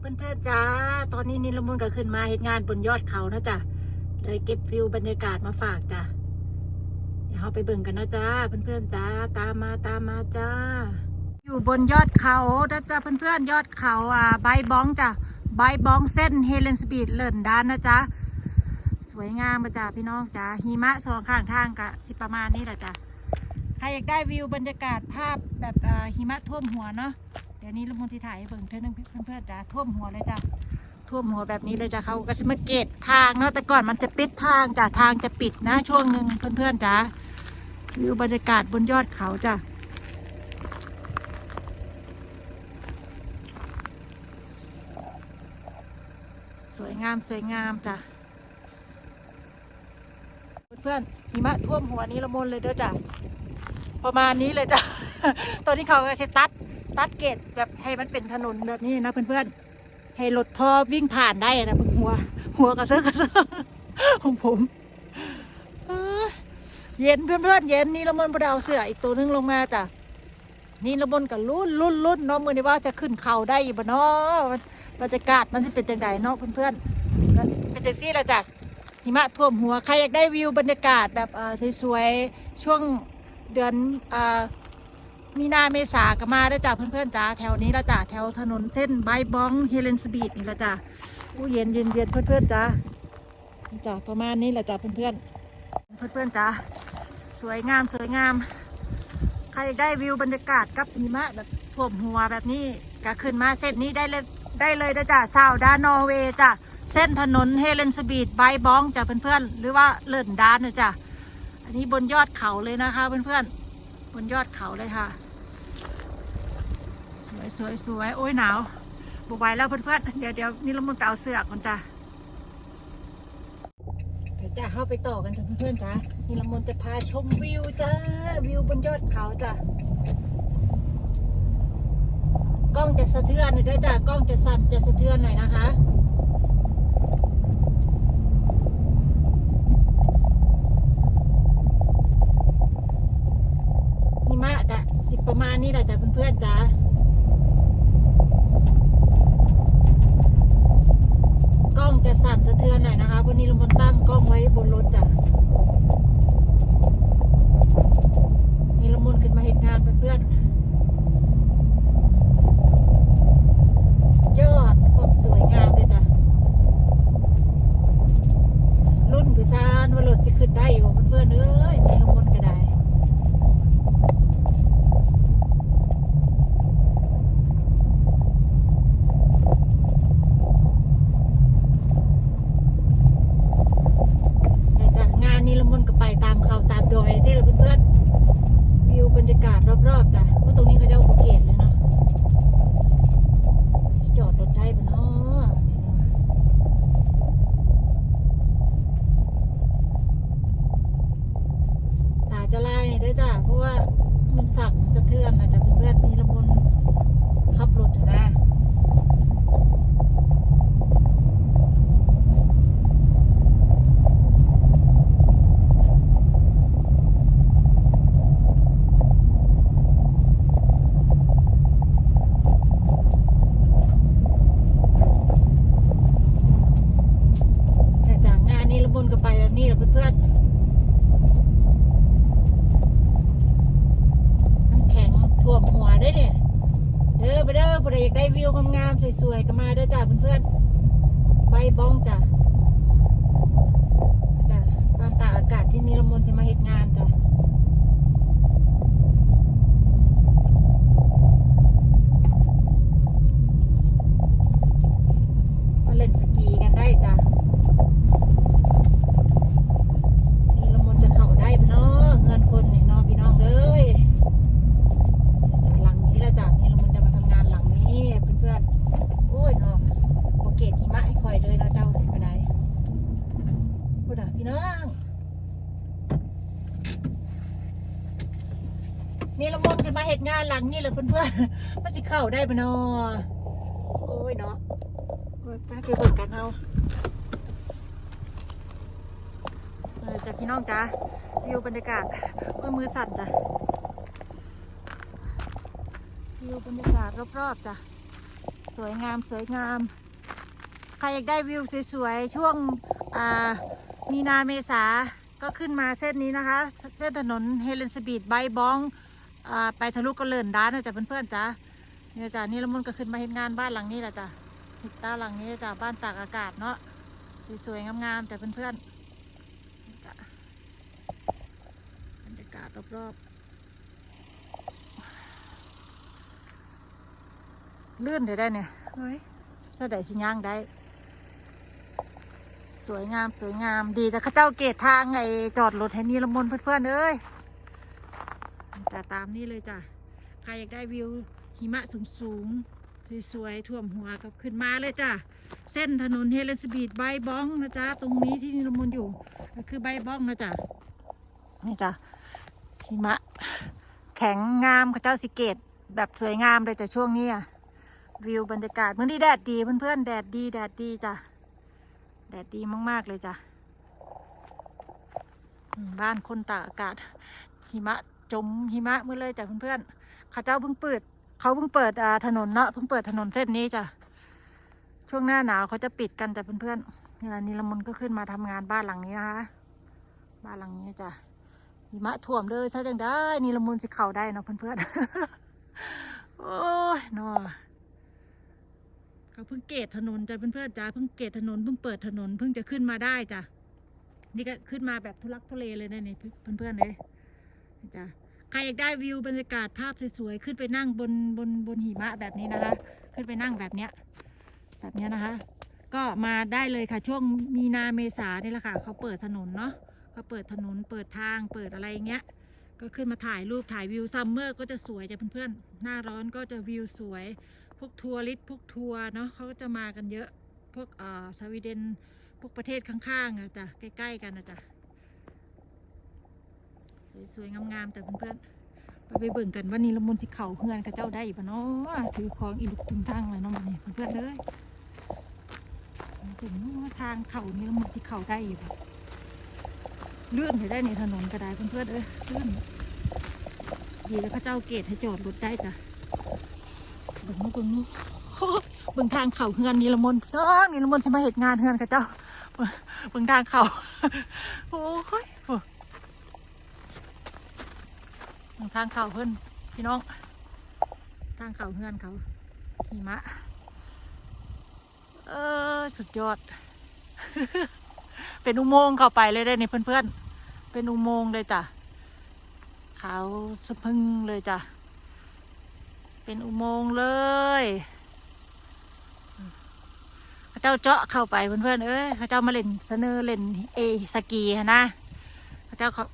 เพื่อนๆจ้า ตอนนี้นิลมุนก็ขึ้นมาเหตุงานบนยอดเขานะจ้ะเลยเก็บฟิลบรรยากาศมาฝากจ้ะ เดี๋ยวเราไปเบิ่งกันนะจ้าเพื่อนๆจ้า ตามมาตามมาจ้า อยู่บนยอดเขานะจ้าเพื่อนๆยอดเขาอ่าใบบองจ้ะใบบองเส้นเฮเลนสปีดเลินด้านนะจ๊ะ สวยงามมาจ้าพี่น้องจ้าหิมะสองข้างทางกะสิประมาณนี้แหละจ้ะ ใครอยากได้วิวบรรยากาศภาพแบบอ่าหิมะท่วมหัวเนาะ เดี๋ยวนี้ลุงมนที่ถ่ายให้เบิ่งเท่านึงเพื่อนๆจ้าท่วมหัวเลยจ้ะท่วมหัวแบบนี้เลยจ้ะเขาก็จะมาเกตทางเนาะแต่ก่อนมันจะปิดทางจ้ะทางจะปิดนะช่วงหนึ่งเพื่อนๆจ้าวิวบรรยากาศบนยอดเขาจ้ะสวยงามสวยงามจ้ะเพื่อนๆหิมะท่วมหัวนี้ละมนเลยเด้อจ้ะประมาณนี้เลยจ้ะตอนนี้เขาก็จะตัด ตัดเกตแบบให้มันเป็นถนนแบบนี้นะเพื่อนๆ ให้รถพอวิ่งผ่านได้นะหัว หัวกระเซาะกระเซาะของผมเย็นเพื่อนๆเย็นนี่ละมนบไดเอาเสืออีกตัวนึงลงมาจ้ะนี่ละมนกับรุ่นรุ่นรุ่นเนาะมือนี้ว่าจะขึ้นเขาได้อยู่บ่เนาะบรรยากาศมันจะเป็นจังไดเนาะเพื่อนๆเป็นจังซี่ละจ้ะหิมะท่วมหัวใครอยากได้วิวบรรยากาศแบบสวยๆช่วงเดือนอ่อ มีนาเมษาก็มาได้จ้าเพื่อนๆจ้าแถวนี้ละจ้าแถวถนนเส้นไบบ้องเฮเลนสบีดนี่ละจ้าอู้เย็นเย็นเย็นเพื่อนๆจ้าจ้าประมาณนี้ละจ้าเพื่อนๆเพื่อนๆจ้าสวยงามสวยงาม ใครได้วิวบรรยากาศกับหิมะแบบท่วมหัวแบบนี้ก็ขึ้นมาเส้นนี้ได้เลยได้เลยนะจ้าซาวดานอร์เวย์จ้าเส้นถนนเฮเลนสบีดไบบ้องจ้าเพื่อนๆหรือว่าเลินดานนะจ้าอันนี้บนยอดเขาเลยนะคะเพื่อนๆ บนยอดเขาเลยค่ะ สวยสวยสวยโอ้ยหนาวบุไหวแล้วเพื่อนๆเดี๋ยวเดี๋ยวนี่เรามุนเอาเสื้อก่อนจ้ะเดี๋ยวจะเข้าไปต่อกันจ้ะเพื่อนๆจ้ะนี่เรามุนจะพาชมวิวจ้าวิวบนยอดเขาจ้ะกล้องจะสะเทือนหน่อยเด้วยจ้ะกล้องจะสั่นจะสะเทือนหน่อยนะคะ หิมะกะ สิประมาณนี้แหละจ้ะเพื่อนๆจ้ากล้องจะสั่นสะเทือนหน่อยนะคะ วันนี้เรามันตั้งกล้องไว้บนรถจ้ะ นี่ละมุนขึ้นมาเหตุงานเพื่อนๆยอดความสวยงามเลยจ้ะ รุ่นพิซานว่ารถสิขึ้นได้อยู่เพื่อนๆเอ้ยนี่ละมุนก็ได้ ในจากงานนี้ละมุนก็ไปตามเขาตามดอยสิเลยเพื่อนๆวิวบรรยากาศรอบๆจ้ะว่าตรงนี้เขาจะเอาอุปเกตเลยเนาะจอดรถได้ปะเนาะนี่เนาะตาจะลายเด้อจ้ะเพราะว่ามันสั่นสะเทือนนะจ้ะเพื่อนๆนี่ละมุนขับรถนะ แต่จากงานนี้ละมุนก็ไปแบบนี้แหละเพื่อนๆน้ำแข็งท่วมหัวได้เนี่ย เด้อไปเด้อผู้ใดอยากได้วิวงามๆสวยๆก็มาเด้อจ้าเพื่อนๆใบบ้อง จ้ะจ้ะความตากอากาศที่นี่ละมุนจะมาเฮ็ดงานจ้ะมาเล่นสกีกันได้จ้ะ นี่ละมุนจะเข้าได้ปะเนาะเงินคนนี่เนาะพี่น้องเอ้ยจากหลังนี้ละจ้ะนี่ละมุนจะมาทำงานหลังนี้เพื่อนๆโอ้ยเนาะโอเกตหิมะให้คอยเลยเนาะเจ้าเห็นไปไหน พี่น้องนี่ละมุนกันมาเหตุงานหลังนี้เลยเพื่อนๆมันจะเข้าได้ปะเนาะโอ้ยเนาะโอ้ยไปไปเบิกกันเอาเออจากพี่น้องจ้าวิวบรรยากาศโอ้ยมือสั่นจ้ะวิวบรรยากาศรอบๆจ้ะสวยงามสวยงาม ใครอยากได้วิวสวยๆ ช่วงอ่า มีนาเมษาก็ขึ้นมาเส้นนี้นะคะ เส้นถนนเฮเลนสบีดไบบองอ่าไปทะลุกระเลินด้านนะจ๊ะเพื่อนๆจ้ะเนี่ยจ้ะนี่ละมุนก็ขึ้นมาเห็นงานบ้านหลังนี้แหละจ้ะหิตาหลังนี้จ้ะบ้านตากอากาศเนาะสวยๆงามๆจ้ะเพื่อนๆนี่จ้ะบรรยากาศรอบๆลื่นได้ได้เนี่ยเฮ้ยสะได้สิย่างได้ สวยงามสวยงามดีแต่ข้าเจ้าเกตทางไอจอดรถให้นี่ละมนเพื่อนๆเอ้ยแต่ตามนี้เลยจ้ะใครอยากได้วิวหิมะสูงสูงๆสวยๆท่วมหัวกับขึ้นมาเลยจ้ะเส้นถนนเฮเลนสบีดใบบ้องนะจ๊ะตรงนี้ที่นี่ละมนอยู่ก็คือใบบ้องนะจ๊ะนี่จ้ะหิมะ แข็งงามข้าเจ้าสิเกตแบบสวยงามเลยจ้ะช่วงนี้อะวิวบรรยากาศเมื้อนี้แดดดีเพื่อนๆแดดดีแดดดีจ้ะ แดดดีมากๆเลยจ้ะบ้านคนตากอากาศหิมะจมหิมะมือเลยจ้ะเพื่อนๆเขาเจ้าเพิ่งเปิด เขาเพิ่งเปิดถนนเนาะเพิ่งเปิดถนนเส้นนี้จ้ะช่วงหน้าหนาวเขาจะปิดกันจ้ะเพื่อนๆนี่ละนิลมนก็ขึ้นมาทำงานบ้านหลังนี้นะคะ บ้านหลังนี้จ้ะหิมะท่วมเลยถ้าจังได้นิลมนสิเข่าได้เนาะเพื่อนๆโอ้ยเนาะ เขาเพิ่งเกตถนนจ้ะเพื่อนๆจ้าเพิ่งเกตถนนเพิ่งเปิดถนนเพิ่งจะขึ้นมาได้จ้ะนี่ก็ขึ้นมาแบบทุลักทุเลเลยนะนี่เพื่อนๆเลยจ้ะใครอยากได้วิวบรรยากาศภาพสวยๆขึ้นไปนั่งบนบนบนหิมะแบบนี้นะคะ ขึ้นไปนั่งแบบเนี้ยแบบเนี้ยนะคะ ก็มาได้เลยค่ะช่วงมีนาเมษาเนี่แหละค่ะเขาเปิดถนนเนาะเขาเปิดถนนเปิดทางเปิดอะไรอย่างเงี้ยก็ขึ้นมาถ่ายรูปถ่ายวิวซัมเมอร์ก็จะสวยจ้ะเพื่อนๆหน้าร้อนก็จะวิวสวย พวกทัวริสพวกทัวร์เนาะเขาก็จะมากันเยอะ พวกเอ่อสวีเดน พวกประเทศข้างๆอะจ้ะใกล้ๆกันนะจ้ะสวยๆ งามๆแต่เพื่อนๆไปไปเบิ่งกันว่านี่ละมุนสิเข่าเพื่อนกับเจ้าได้ปะเนาะถือของอีลุกทุงทางเลยเนาะมันนี่เพื่อนๆเลยถึงว่าทางเข่านี่ละมุนสิเข่าได้อยู่ปะเลื่อนไปได้ในถนนก็ได้เพื่อนๆเอ้ยเลื่อนดีแล้วพระเจ้าเกตให้จอดรถได้จ้ะ บิ่งนู้นเบิ่งนู้นโอ้ยเบิ่งทางเขาเฮือนนีละมนพี่น้องนีละมนสิมาเหตุงานเฮือนกับเจ้าเบิ่งทางเขาโอ้ยเบิ่งทางเขาเพิ่นพี่น้อง ทางเขาเฮือนเขาหิมะ เออสุดยอด เป็นอุโมงค์เข้าไปเลยได้นี่เพื่อนๆ เป็นอุโมงค์เลยจ้ะขาวสะพึงเลยจ้ะ เป็นอุโมงค์เลยเข้าเจ้าเจาะเข้าไปเพื่อนๆเอ้ยเข้าเจ้ามาเล่นเสนอเล่นเอสกีนะเข้าเจ้าเขา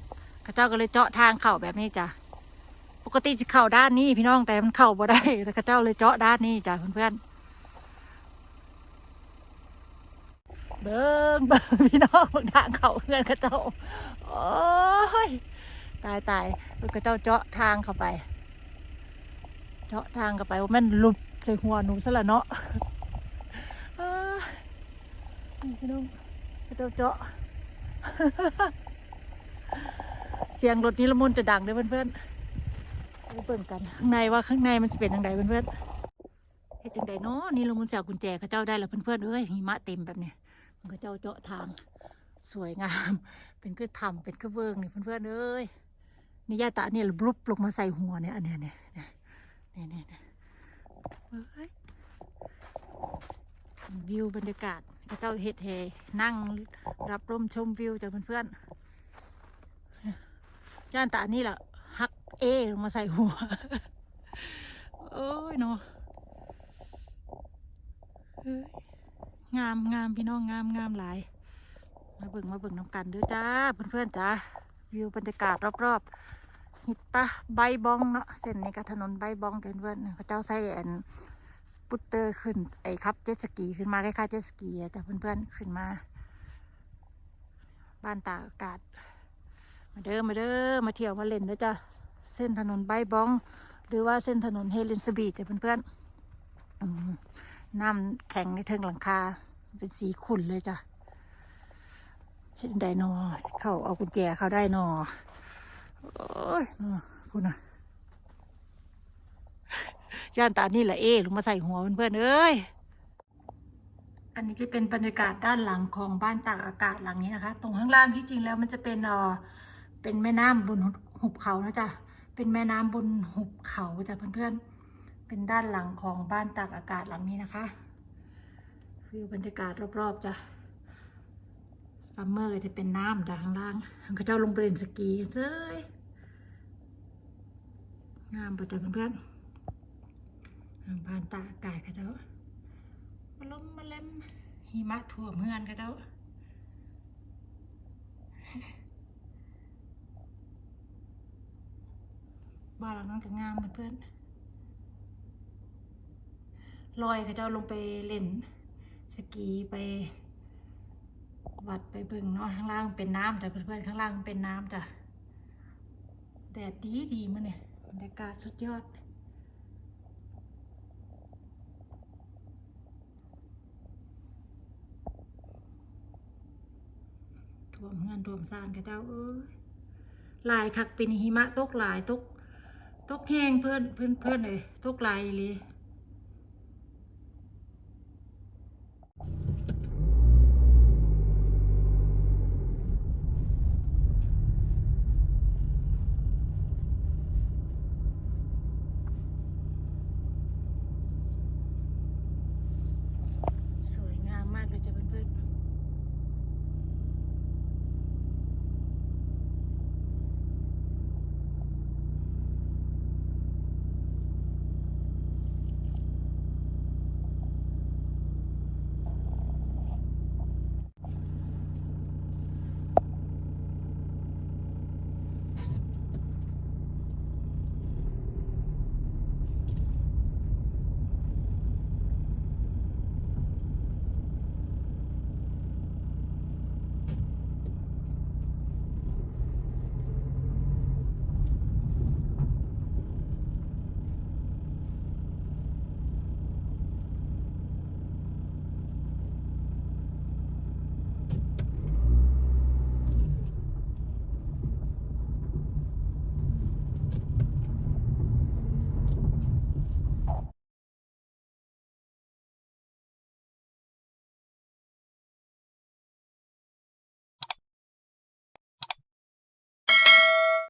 เข้าเจ้าก็เลยเจาะทางเข้าแบบนี้จ้ะปกติจะเข้าด้านนี้พี่น้องแต่มันเข้าบ่ได้แต่เข้าเจ้าเลยเจาะด้านนี้จ้ะเพื่อนๆเบิ้งเบิ้งพี่น้องทางเข้าเพื่อนเข้าเจ้าโอ้ยตายตายข้าเจ้าเจาะทางเข้าไป เจาะทางกันไปว่ามันหลุดใส่หัวหนูซะละเนาะเอ้ยนี่พี่น้องเจ้าเจาะเสียงรถนี้ละมุนจะดังเด้อเพื่อนๆไปเปิดกัน ข้างในว่าข้างในมันจะเป็นยังไงเพื่อนๆเฮ็ดจังใดเนาะนี่ละมุนเสียกุญแจเขาเจ้าได้แล้วเพื่อนๆเอ้ยหิมะเต็มแบบเนี้ยมันก็เจ้าเจาะทางสวยงาม เป็นคือทำเป็นคือเวิงนี่เพื่อนๆเอ้ยนี่ยาตาเนี่ยบลุบลงมาใส่หัวเนี่ยอันเนี้ยเนี่ย เนี่ยนี่นี่นี่เฮ้ยวิวบรรยากาศพระเจ้าเฮ็ดเฮนั่งรับลมชมวิวจากเพื่อนๆย่านตานี่แหละฮักเอลงมาใส่หัวโอ้ยเนาะงามงามพี่น้องงามงามหลาย มาเบิ่งมาเบิ่งน้ำกันเด้วยจ้าเพื่อนๆจ้าวิวบรรยากาศรอบๆ หิตาใบบองเนาะเส้นนี้ก็ถนนใบบองเดินเพื่อนเขาเจ้าใส่แอนสปูตเตอร์ขึ้นไอ้ครับเจ็ตสกีขึ้นมาคล้ายๆเจ็ตสกีอะจ้ะเพื่อนๆขึ้นมา บ้านตากอากาศ มาเด้อมาเด้อมาเที่ยวมาเล่นเด้อจ้ะเส้นถนนใบบอง หรือว่าเส้นถนนเฮเลนสบีจ้ะเพื่อนๆน้ำแข็งในเทิงหลังคา เป็นสีขุ่นเลยจ้ะเห็นไดโนเข้าเอากุญแจเข้าได้นอ โอ้ยเนาะพูดนะย่านตานี่แหละเอลงมาใส่หัวเพื่อนๆเอ้ย อันนี้จะเป็นบรรยากาศด้านหลังของบ้านตากอากาศหลังนี้นะคะ ตรงข้างล่างที่จริงแล้วมันจะเป็นเออเป็นแม่น้ำบนหุบเขานะจ๊ะ เป็นแม่น้ำบนหุบเขาจ้ะเพื่อนๆ เป็นด้านหลังของบ้านตากอากาศหลังนี้นะคะวิวบรรยากาศรอบๆจ้ะซัมเมอร์ก็จะเป็นน้ำจากข้างล่างเขาเจ้าลงไปเล่นสกีกันเจ้ย งามประจัเพื่อนๆบ้านตากอากาศเขาเจ้ามาล้มมาเล่มหิมะท่วเฮือนเขาเจ้าบ้านหลังนั้นก็งามเพื่อนลอยเขาเจ้าลงไปเล่น สกีไป วัดไปเบิ่งเนาะข้างล่างเป็นน้ำแต่เพื่อนๆข้างล่างเป็นน้ำจ้ะแดดดีดีมื่อเนี่ย บรรยากาศสุดยอด ท่วมเฮือนท่วมซานกับเจ้าเออหลายคักเป็นหิมะตกหลายตกตกแห้งเพื่อนเพื่อนเพื่อนเลยตกหลายเลย